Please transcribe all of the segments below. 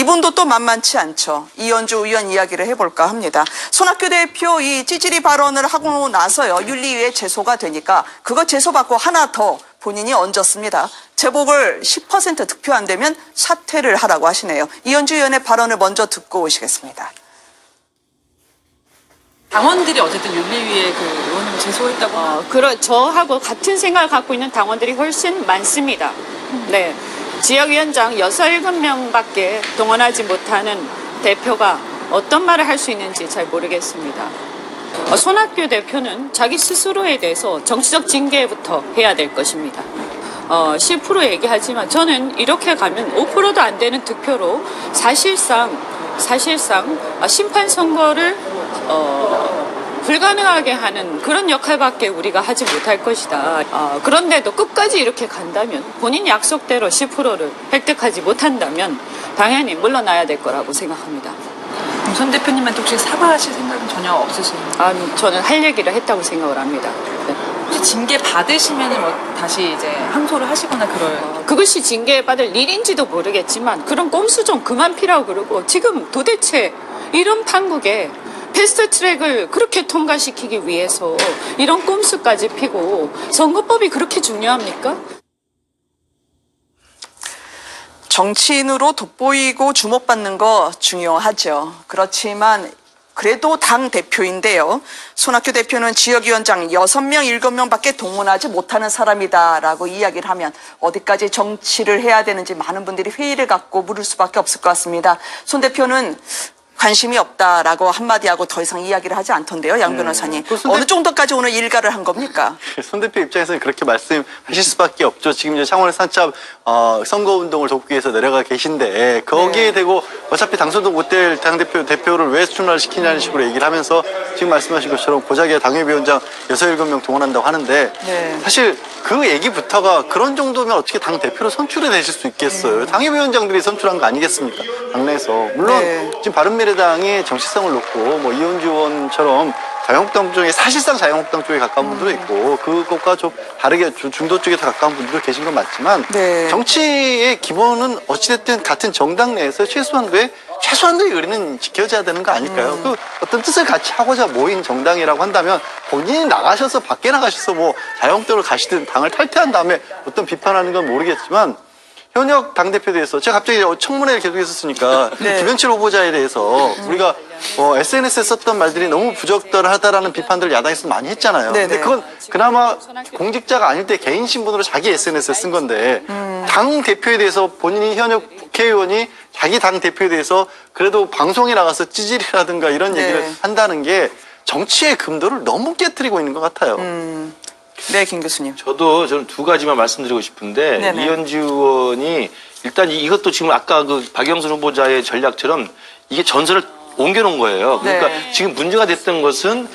이분도 또 만만치 않죠. 이현주 의원 이야기를 해볼까 합니다. 손학규 대표 이 찌질이 발언을 하고 나서요. 윤리위에 제소가 되니까 그거 제소받고 하나 더 본인이 얹었습니다. 제복을 10% 득표 안 되면 사퇴를 하라고 하시네요. 이현주 의원의 발언을 먼저 듣고 오시겠습니다. 당원들이 어쨌든 윤리위에 그 의원님을 제소했다고 어, 그러, 저하고 같은 생각을 갖고 있는 당원들이 훨씬 많습니다. 네. 지역위원장 6, 7명밖에 동원하지 못하는 대표가 어떤 말을 할 수 있는지 잘 모르겠습니다. 어, 손학규 대표는 자기 스스로에 대해서 정치적 징계부터 해야 될 것입니다. 어, 10% 얘기하지만 저는 이렇게 가면 5%도 안 되는 득표로 사실상 사실상 아, 심판 선거를 어, 불가능하게 하는 그런 역할밖에 우리가 하지 못할 것이다. 어, 그런데도 끝까지 이렇게 간다면 본인 약속대로 10%를 획득하지 못한다면 당연히 물러나야 될 거라고 생각합니다. 손 대표님한테 혹시 사과하실 생각은 전혀 없으신가요? 아, 저는 할 얘기를 했다고 생각을 합니다. 네. 혹시 징계 받으시면 뭐 다시 이제 항소를 하시거나 그럴 어, 그것이 징계 받을 일인지도 모르겠지만 그런 꼼수 좀 그만 피라고 그러고 지금 도대체 이런 판국에 패스트 트랙을 그렇게 통과시키기 위해서 이런 꼼수까지 피고 선거법이 그렇게 중요합니까? 정치인으로 돋보이고 주목받는 거 중요하죠. 그렇지만 그래도 당 대표인데요. 손학규 대표는 지역위원장 6명, 7명밖에 동원하지 못하는 사람이다라고 이야기를 하면 어디까지 정치를 해야 되는지 많은 분들이 회의를 갖고 물을 수밖에 없을 것 같습니다. 손 대표는 관심이 없다라고 한마디 하고 더 이상 이야기를 하지 않던데요, 양 변호사님. 또손 어느 대- 정도까지 오늘 일가를 한 겁니까? 손 대표 입장에서는 그렇게 말씀하실 수밖에 없죠. 지금 이제 창원에서 한참 어, 선거 운동을 돕기 위해서 내려가 계신데 거기에 네. 대고 어차피 당선도 못될 당 대표 대표를 왜 출마를 시키냐는 식으로 얘기를 하면서 지금 말씀하신 것처럼 고작의 당협위원장 여섯 일곱 명 동원한다고 하는데 네. 사실 그 얘기부터가 그런 정도면 어떻게 당 대표로 선출이 되실 수 있겠어요. 당협위원장들이 선출한 거 아니겠습니까? 당내에서 물론 네. 지금 바른미래당이 정치성을 놓고 뭐 이현주 의원처럼 자유한국당 쪽에 사실상 자유한국당 쪽에 가까운 분들도 있고 그것과 좀 다르게 주- 중도 쪽에 더 가까운 분들도 계신 건 맞지만 네. 정치의 기본은 어찌됐든 같은 정당 내에서 최소한도의 최소한도의 의리는 지켜져야 되는 거 아닐까요? 그 어떤 뜻을 같이 하고자 모인 정당이라고 한다면 본인이 나가셔서 밖에 나가셔서 뭐 자유한국당으로 가시든 당을 탈퇴한 다음에 어떤 비판하는 건 모르겠지만 현역 당대표에 대해서 제가 갑자기 청문회를 계속 했었으니까 네. 김현철 후보자에 대해서 우리가 어, SNS에 썼던 말들이 너무 부적절하다라는 비판들을 야당에서 많이 했잖아요. 네네. 근데 그건 그나마 공직자가 아닐 때 개인 신분으로 자기 SNS에 쓴 건데 당 대표에 대해서 본인이 현역 국회의원이 자기 당 대표에 대해서 그래도 방송에 나가서 찌질이라든가 이런 네. 얘기를 한다는 게 정치의 금도를 너무 깨뜨리고 있는 것 같아요. 네, 김 교수님. 저도 저는 두 가지만 말씀드리고 싶은데 네네. 이현주 의원이 일단 이- 이것도 지금 아까 그 박영선 후보자의 전략처럼 이게 전선을 옮겨놓은 거예요. 그러니까 네. 지금 문제가 됐던 것은 미-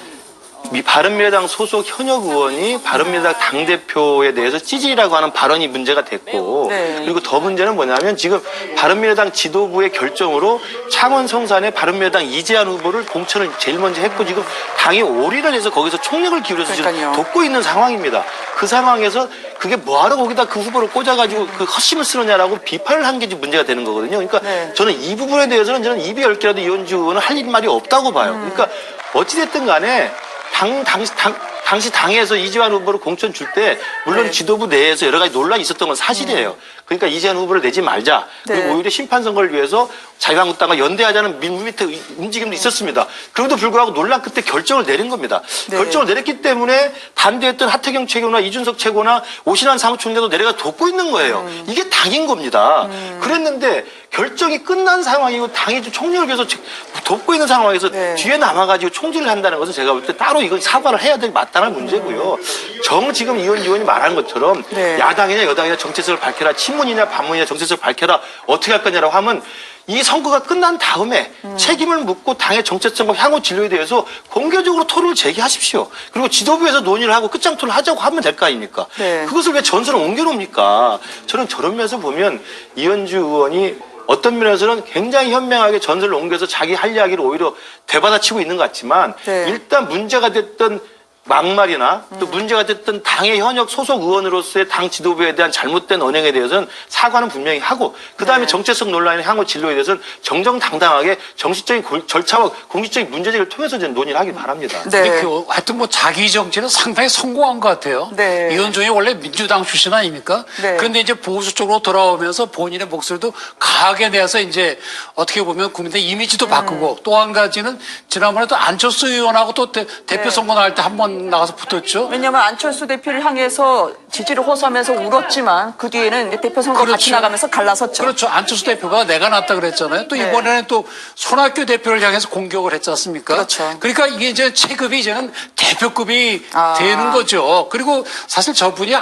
바른미래당 소속 현역 의원이 바른미래당 당대표에 대해서 찌질이라고 하는 발언이 문제가 됐고 네. 그리고 더 문제는 뭐냐면 지금 바른미래당 지도부의 결정으로 창원 성산에 바른미래당 이재한 후보를 공천을 제일 먼저 했고 지금 당이 올인을 해서 거기서 총력을 기울여서 그러니까요. 지금 돕고 있는 상황입니다. 그 상황에서 그게 뭐하러 거기다 그 후보를 꽂아가지고 그 헛심을 쓰느냐라고 비판을 한게 지금 문제가 되는 거거든요. 그러니까 네. 저는 이 부분에 대해서는 저는 입이 열 개라도 이현주 의원은 할 말이 없다고 봐요. 음. 그러니까 어찌됐든 간에 당, 당시, 당, 당시 당에서 이재환 후보를 공천 줄 때 물론 네. 지도부 내에서 여러 가지 논란이 있었던 건 사실이에요. 그러니까 이재환 후보를 내지 말자. 그리고 네. 오히려 심판 선거를 위해서 자유한국당과 연대하자는 밀밑의 움직임도 있었습니다. 그럼에도 불구하고 논란 끝에 결정을 내린 겁니다. 네. 결정을 내렸기 때문에 반대했던 하태경 최고나 이준석 최고나 오신환 사무총장도 내려가 돕고 있는 거예요. 음. 이게 당인 겁니다. 그랬는데 결정이 끝난 상황이고 당이 위해서 지- 돕고 있는 상황에서 네. 뒤에 남아가지고 총질을 한다는 것은 제가 볼 때 따로 이건 사과를 해야 될 마땅한 문제고요. 정 지금 이원 의원이 말한 것처럼 네. 야당이냐 여당이냐 정체성을 밝혀라 친문이냐 반문이냐 정체성을 밝혀라 어떻게 할 거냐라고 하면 이 선거가 끝난 다음에 음. 책임을 묻고 당의 정체성과 향후 진로에 대해서 공개적으로 토론을 제기하십시오. 그리고 지도부에서 논의를 하고 끝장 토론을 하자고 하면 될 거 아닙니까? 네. 그것을 왜 전선을 옮겨놓습니까? 저는 저런 면에서 보면 이현주 의원이 어떤 면에서는 굉장히 현명하게 전선을 옮겨서 자기 할 이야기를 오히려 되받아치고 있는 것 같지만 네. 일단 문제가 됐던 막말이나 또 문제가 됐던 당의 현역 소속 의원으로서의 당 지도부에 대한 잘못된 언행에 대해서는 사과는 분명히 하고 그 다음에 정체성 논란의 향후 진로에 대해서는 정정당당하게 정치적인 골- 절차와 공식적인 문제제기를 통해서 저는 논의를 하기 바랍니다. 네. 이렇게 하여튼 뭐 자기 정치는 상당히 성공한 것 같아요. 네. 이현종이 원래 민주당 출신 아닙니까? 네. 그런데 이제 보수 쪽으로 돌아오면서 본인의 목소리도 강하게 내서 이제 어떻게 보면 국민의 이미지도 음. 바꾸고 또한 가지는 지난번에도 안철수 의원하고 또 대, 네. 표 선거 나갈 때한번 나가서 붙었죠. 왜냐하면 안철수 대표를 향해서 지지를 호소하면서 울었지만 그 뒤에는 이제 대표 선거 같이 그렇죠. 나가면서 갈라섰죠. 그렇죠. 안철수 대표가 내가 낫다 그랬잖아요. 또 네. 이번에는 또 손학규 대표를 향해서 공격을 했지 않습니까? 그렇죠. 그러니까 이게 이제 체급이 이제는 대표급이 아. 되는 거죠. 그리고 사실 저분이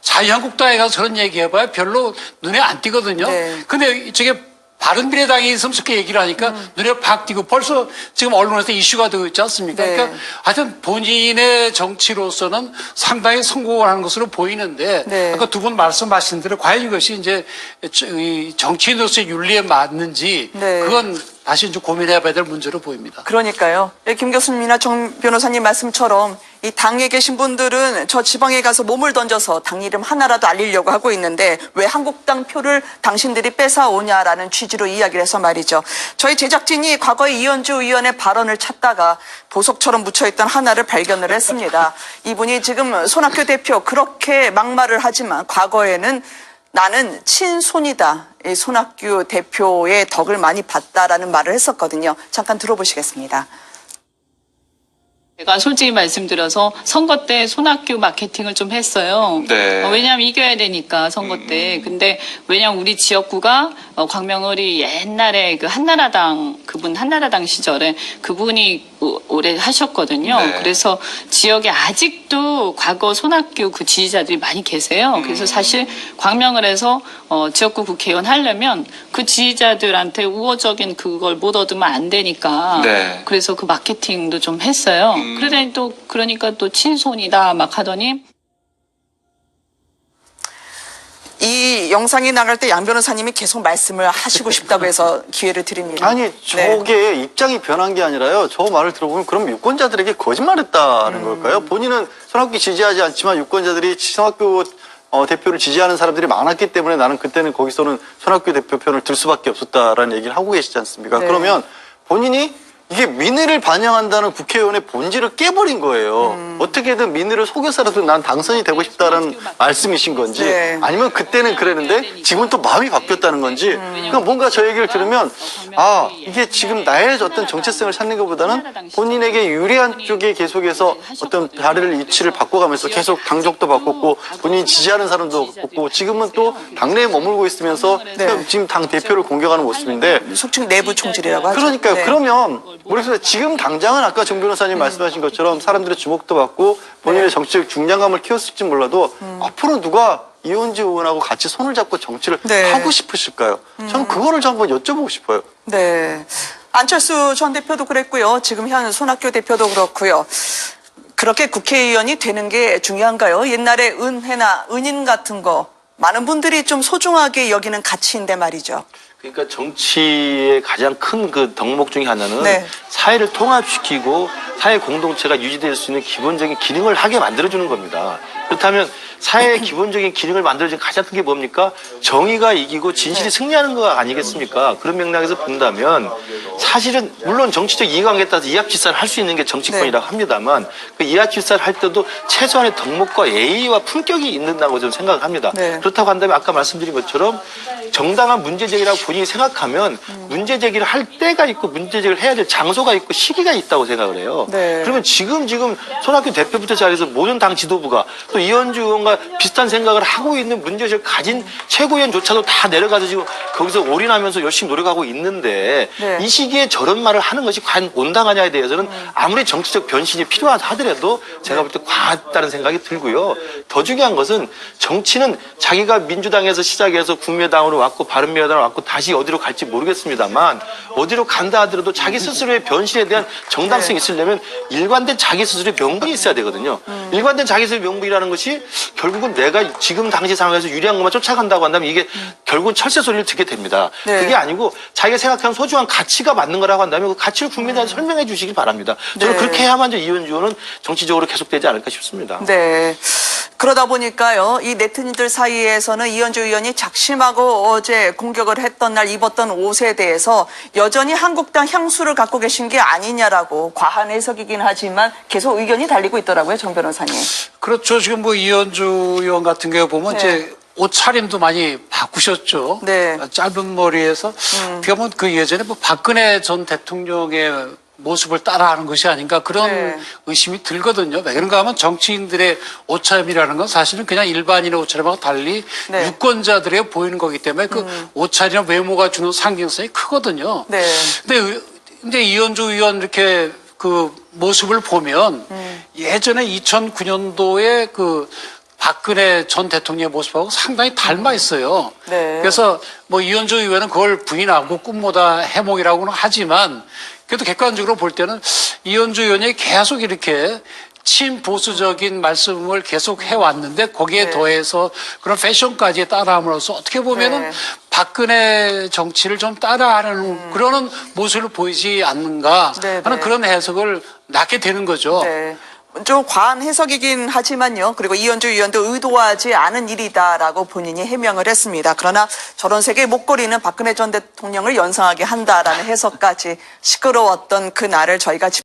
자유한국당에 가서 저런 얘기해봐야 별로 눈에 안 띄거든요. 네. 근데 저게 바른미래당이 섬뜩게 얘기를 하니까 눈에 팍 띄고 벌써 지금 언론에서 이슈가 되고 있지 않습니까? 네. 그러니까 하여튼 본인의 정치로서는 상당히 성공을 하는 것으로 보이는데 네. 아까 두 분 말씀하신 대로 과연 이것이 이제 이 정치인으로서의 윤리에 맞는지 네. 그건 다시 이제 고민해봐야 될 문제로 보입니다. 그러니까요. 예, 김 교수님이나 정 변호사님 말씀처럼 이 당에 계신 분들은 저 지방에 가서 몸을 던져서 당 이름 하나라도 알리려고 하고 있는데 왜 한국당 표를 당신들이 뺏어오냐라는 취지로 이야기를 해서 말이죠. 저희 제작진이 과거에 이현주 의원의 발언을 찾다가 보석처럼 묻혀있던 하나를 발견을 했습니다. 이분이 지금 손학규 대표 그렇게 막말을 하지만 과거에는 나는 친손이다. 이 손학규 대표의 덕을 많이 봤다라는 말을 했었거든요. 잠깐 들어보시겠습니다. 제가 솔직히 말씀드려서 선거 때 손학규 마케팅을 좀 했어요. 네. 어, 왜냐하면 이겨야 되니까 선거 때. 근데 왜냐하면 우리 지역구가 어, 광명을이 옛날에 그 한나라당 그분 한나라당 시절에 그분이 오- 오래 하셨거든요. 네. 그래서 지역에 아직도 과거 손학규 그 지지자들이 많이 계세요. 그래서 음. 사실 광명을에서 어, 지역구 국회의원 하려면 그 지지자들한테 우호적인 그걸 못 얻으면 안 되니까 네. 그래서 그 마케팅도 좀 했어요. 그러더니 또 그러니까 또 친손이다 막 하더니 이 영상이 나갈 때 양 변호사님이 계속 말씀을 하시고 싶다고 해서 기회를 드립니다. 아니 네. 저게 입장이 변한 게 아니라요. 저 말을 들어보면 그럼 유권자들에게 거짓말했다는 걸까요? 본인은 손학규 지지하지 않지만 유권자들이 손학규 어, 대표를 지지하는 사람들이 많았기 때문에 나는 그때는 거기서는 손학규 대표 편을 들 수밖에 없었다라는 얘기를 하고 계시지 않습니까? 네. 그러면 본인이 이게 민의를 반영한다는 국회의원의 본질을 깨버린 거예요. 음. 어떻게든 민의를 속여서라도 난 당선이 되고 싶다라는 말씀이신 건지 네. 아니면 그때는 그랬는데 지금은 또 마음이 바뀌었다는 건지 그러니까 뭔가 저 얘기를 들으면 아 이게 지금 나의 어떤 정체성을 찾는 것보다는 본인에게 유리한 쪽에 계속해서 어떤 자리를 위치를 바꿔가면서 계속 당적도 바꿨고 본인이 지지하는 사람도 바꿨고 지금은 또 당내에 머물고 있으면서 네. 지금 당 대표를 공격하는 모습인데 속칭 내부 총질이라고 하죠. 그러니까요. 네. 그러면 모르겠어요. 지금 당장은 아까 정 변호사님 말씀하신 것처럼 사람들의 주목도 받고 본인의 정치적 중량감을 키웠을지 몰라도 앞으로 누가 이혼지 의원하고 같이 손을 잡고 정치를 네. 하고 싶으실까요? 저는 그거를 좀 한번 여쭤보고 싶어요. 네. 안철수 전 대표도 그랬고요. 지금 현 손학규 대표도 그렇고요. 그렇게 국회의원이 되는 게 중요한가요? 옛날에 은혜나 은인 같은 거 많은 분들이 좀 소중하게 여기는 가치인데 말이죠. 그러니까 정치의 가장 큰 그 덕목 중에 하나는 네. 사회를 통합시키고 사회 공동체가 유지될 수 있는 기본적인 기능을 하게 만들어주는 겁니다. 그렇다면 사회의 기본적인 기능을 만들어주는 가장 큰 게 뭡니까? 정의가 이기고 진실이 승리하는 거 아니겠습니까? 그런 맥락에서 본다면 사실은 물론 정치적 이해관계에 따라서 이합집산을 할수 있는 게 정치권이라고 합니다만 그 이합집산을 할 때도 최소한의 덕목과 예의와 품격이 있는다고 저는 생각을 합니다. 네. 그렇다고 한다면 아까 말씀드린 것처럼 정당한 문제 제기라고 본인이 생각하면 문제 제기를 할 때가 있고 문제 제기를 해야 될 장소가 있고 시기가 있다고 생각을 해요. 네. 그러면 지금 지금 손학규 대표부터 자리에서 모든 당 지도부가 또 이현주 의원과 비슷한 생각을 하고 있는 문제의식을 가진 최고위원조차도 다 내려가서 지금 거기서 올인하면서 열심히 노력하고 있는데 네. 이 시기에 저런 말을 하는 것이 과연 온당하냐에 대해서는 아무리 정치적 변신이 필요하다 하더라도 제가 볼 때 과했다는 생각이 들고요. 더 중요한 것은 정치는 자기가 민주당에서 시작해서 국민의당으로 왔고 바른미래당으로 왔고 다시 어디로 갈지 모르겠습니다만 어디로 간다 하더라도 자기 스스로의 변신에 대한 정당성이 있으려면 일관된 자기 스스로의 명분이 있어야 되거든요. 일관된 자기 스스로의 명분이라는 것이 결국은 내가 지금 당시 상황에서 유리한 것만 쫓아간다고 한다면 이게 결국은 철새 소리를 듣게 됩니다. 네. 그게 아니고 자기가 생각하는 소중한 가치가 맞는 거라고 한다면 그 가치를 국민한테 설명해 주시기 바랍니다. 저는 네. 그렇게 해야만 이혼주 의원은 정치적으로 계속되지 않을까 싶습니다. 네. 그러다 보니까요, 이 네티즌들 사이에서는 이현주 의원이 작심하고 어제 공격을 했던 날 입었던 옷에 대해서 여전히 한국당 향수를 갖고 계신 게 아니냐라고 과한 해석이긴 하지만 계속 의견이 달리고 있더라고요, 정 변호사님. 그렇죠. 지금 뭐 이현주 의원 같은 경우 보면 네. 이제 옷차림도 많이 바꾸셨죠. 네. 짧은 머리에서 어떻게 보면 그 예전에 뭐 박근혜 전 대통령의 모습을 따라하는 것이 아닌가 그런 네. 의심이 들거든요. 왜 그런가 하면 정치인들의 옷차림이라는 건 사실은 그냥 일반인의 옷차림하고 달리 네. 음. 유권자들에게 보이는 거기 때문에 그 옷차림이나 외모가 주는 상징성이 크거든요. 네. 근데 의- 근데 이현주 의원 이렇게 그 모습을 보면 음. 예전에 2009년도에 그 박근혜 전 대통령의 모습하고 상당히 닮아 있어요. 네. 그래서 뭐 이현주 의원은 그걸 부인하고 꿈보다 해몽이라고는 하지만 그래도 객관적으로 볼 때는 이현주 의원이 계속 이렇게 친보수적인 말씀을 계속 해왔는데 거기에 네. 더해서 그런 패션까지 따라함으로써 어떻게 보면은 네. 음. 박근혜 정치를 좀 따라하는 그러는 모습을 보이지 않는가 네, 하는 네. 그런 해석을 낳게 되는 거죠. 네. 좀 과한 해석이긴 하지만요. 그리고 이현주 의원도 의도하지 않은 일이다라고 본인이 해명을 했습니다. 그러나 저런 색의 목걸이는 박근혜 전 대통령을 연상하게 한다라는 해석까지 시끄러웠던 그 날을 저희가 짚-